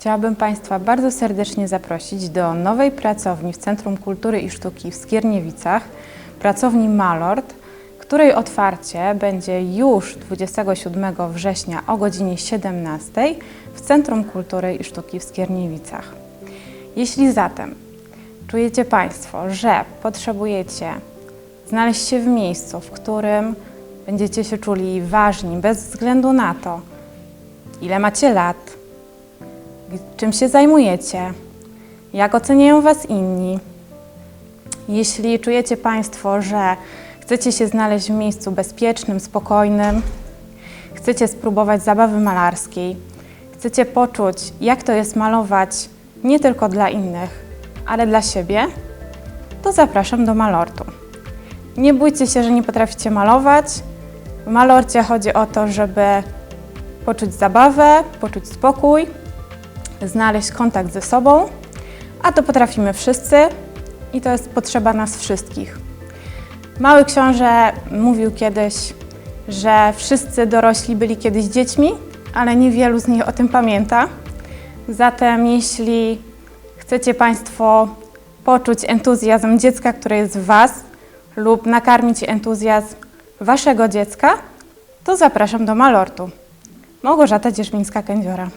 Chciałabym Państwa bardzo serdecznie zaprosić do nowej pracowni w Centrum Kultury i Sztuki w Skierniewicach, pracowni Malord, której otwarcie będzie już 27 września o godzinie 17 w Centrum Kultury i Sztuki w Skierniewicach. Jeśli zatem czujecie Państwo, że potrzebujecie znaleźć się w miejscu, w którym będziecie się czuli ważni bez względu na to, ile macie lat, czym się zajmujecie, jak oceniają Was inni. Jeśli czujecie Państwo, że chcecie się znaleźć w miejscu bezpiecznym, spokojnym, chcecie spróbować zabawy malarskiej, chcecie poczuć, jak to jest malować nie tylko dla innych, ale dla siebie, to zapraszam do Malortu. Nie bójcie się, że nie potraficie malować. W Malorcie chodzi o to, żeby poczuć zabawę, poczuć spokój, znaleźć kontakt ze sobą, a to potrafimy wszyscy i to jest potrzeba nas wszystkich. Mały książę mówił kiedyś, że wszyscy dorośli byli kiedyś dziećmi, ale niewielu z nich o tym pamięta. Zatem jeśli chcecie Państwo poczuć entuzjazm dziecka, które jest w Was lub nakarmić entuzjazm Waszego dziecka, to zapraszam do Malortu. Małgorzata Dzierzmińska-Kędziora.